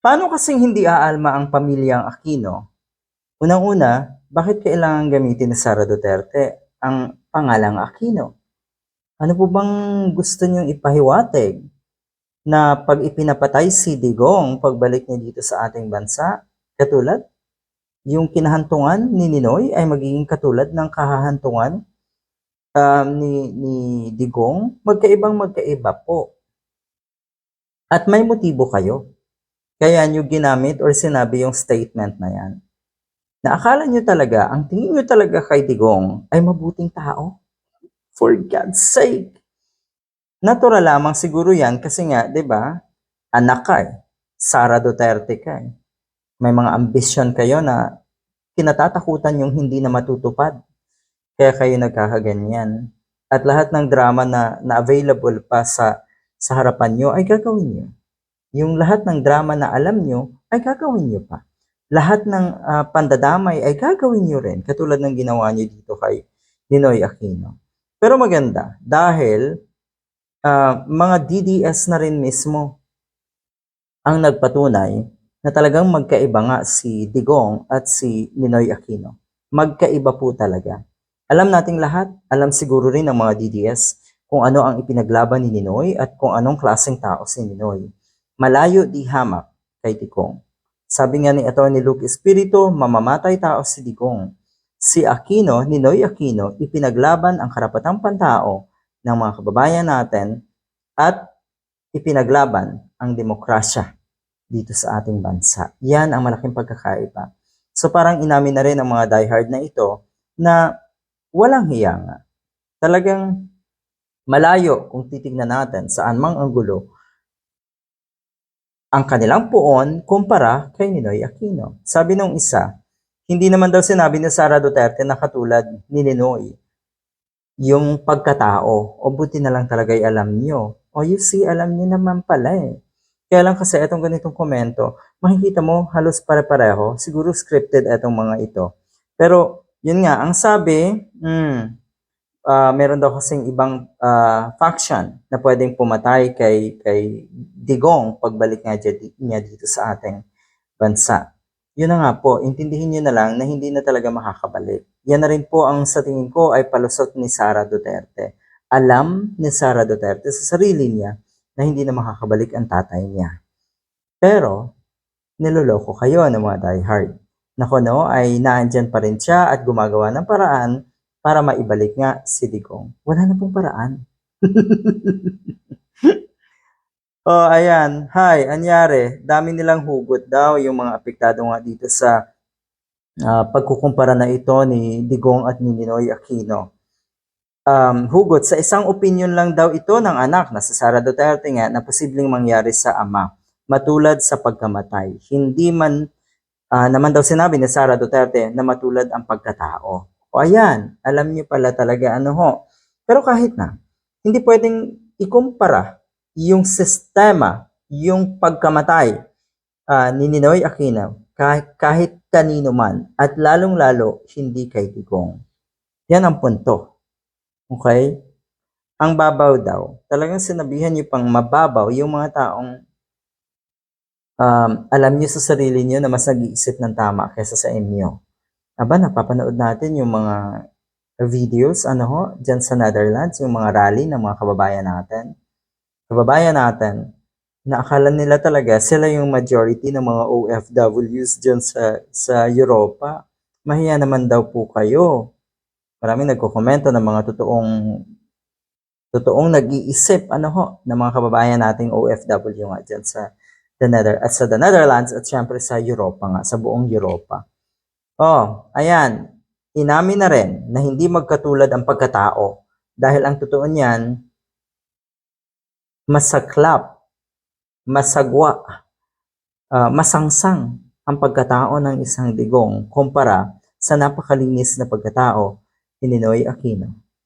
Paano kasing hindi aalma ang pamilyang Aquino? Unang-una, bakit kailangan gamitin ni Sara Duterte ang pangalang Aquino? Ano po bang gusto niyong ipahiwatig na pag ipinapatay si Digong pagbalik niya dito sa ating bansa, katulad yung kinahantungan ni Ninoy ay magiging katulad ng kahahantungan um, ni, ni Digong, magkaibang magkaiba po. At may motibo kayo. Kaya nyo ginamit or sinabi yung statement na yan. Na akala nyo talaga, ang tingin nyo talaga kay Digong ay mabuting tao. For God's sake. Natural lamang siguro yan kasi nga, di ba, anak ka eh. Sara Duterte ka eh. May mga ambisyon kayo na kinatatakutan yung hindi na matutupad. Kaya kayo nagkakaganyan. At lahat ng drama na, na available pa sa, sa harapan nyo ay gagawin nyo. Yung lahat ng drama na alam nyo ay gagawin nyo pa. Lahat ng ah, pandadamay ay gagawin nyo rin. Katulad ng ginawa nyo dito kay Ninoy Aquino. Pero maganda dahil ah, mga DDS na rin mismo ang nagpatunay na talagang magkaiba nga si Digong at si Ninoy Aquino. Magkaiba po talaga. Alam nating lahat, alam siguro rin ng mga DDS kung ano ang ipinaglaban ni Ninoy at kung anong klaseng tao si Ninoy. Malayo di hamak kay Digong. Sabi nga ni Atty. Luke Espiritu, mamamatay tao si Digong. Si Aquino, Ninoy Aquino, ipinaglaban ang karapatang pantao ng mga kababayan natin at ipinaglaban ang demokrasya dito sa ating bansa. Yan ang malaking pagkakaiba. So parang inamin na rin ng mga diehard na ito na walang hiya. Talagang malayo kung titignan natin saan mang anggulo ang kanilang puon kumpara kay Ninoy Aquino. Sabi nung isa, hindi naman daw sinabi ni Sara Duterte na katulad ni Ninoy yung pagkatao. O buti na lang talaga'y alam nyo. O you see, alam nyo naman pala eh. Kaya lang kasi itong ganitong komento, makikita mo halos pare-pareho. Siguro scripted itong mga ito. Pero yun nga, ang sabi, hmm, ah, meron daw kasing ibang ah, faction na pwedeng pumatay kay, kay Digong pagbalik nga dya- niya dito sa ating bansa. Yun na nga po, intindihin nyo na lang na hindi na talaga makakabalik. Yan na rin po ang sa tingin ko ay palusot ni Sara Duterte. Alam ni Sara Duterte sa sarili niya na hindi na makakabalik ang tatay niya. Pero, niloloko kayo ng mga diehard. Na kuno ay naandyan pa rin siya at gumagawa ng paraan para maibalik nga si Digong. Wala na pong paraan. oh, ayan. Hi, anyari. Dami nilang hugot daw yung mga apektado nga dito sa ah, pagkukumpara na ito ni Digong at ni Ninoy Aquino. Um, hugot, sa isang opinion lang daw ito ng anak na si Sara Duterte nga na posibleng mangyari sa ama, matulad sa pagkamatay. Hindi man ah, naman daw sinabi ni Sara Duterte na matulad ang pagkatao. O ayan, alam niyo pala talaga ano ho. Pero kahit na, hindi pwedeng ikumpara yung sistema, yung pagkamatay ah, ni Ninoy Aquino kahit, kahit kanino man at lalong-lalo hindi kay Digong. Yan ang punto. Okay? Ang babaw daw. Talagang sinabihan niyo pang mababaw yung mga taong um, alam niyo sa sarili niyo na mas nag-iisip ng tama kaysa sa inyo. Aba, napapanood natin yung mga videos, ano ho, dyan sa Netherlands, yung mga rally ng mga kababayan natin. Kababayan natin, na akala nila talaga sila yung majority ng mga OFWs dyan sa, sa Europa. Mahiya naman daw po kayo. Maraming nagkokomento ng mga totoong totoong nag-iisip ano ho ng mga kababayan nating OFW nga dyan sa the Nether at sa the Netherlands at syempre sa Europa nga sa buong Europa. Oh, ayan. Inamin na rin na hindi magkatulad ang pagkatao dahil ang totoo niyan masaklap, masagwa, ah, masangsang ang pagkatao ng isang digong kumpara sa napakalinis na pagkatao ni Ninoy Aquino.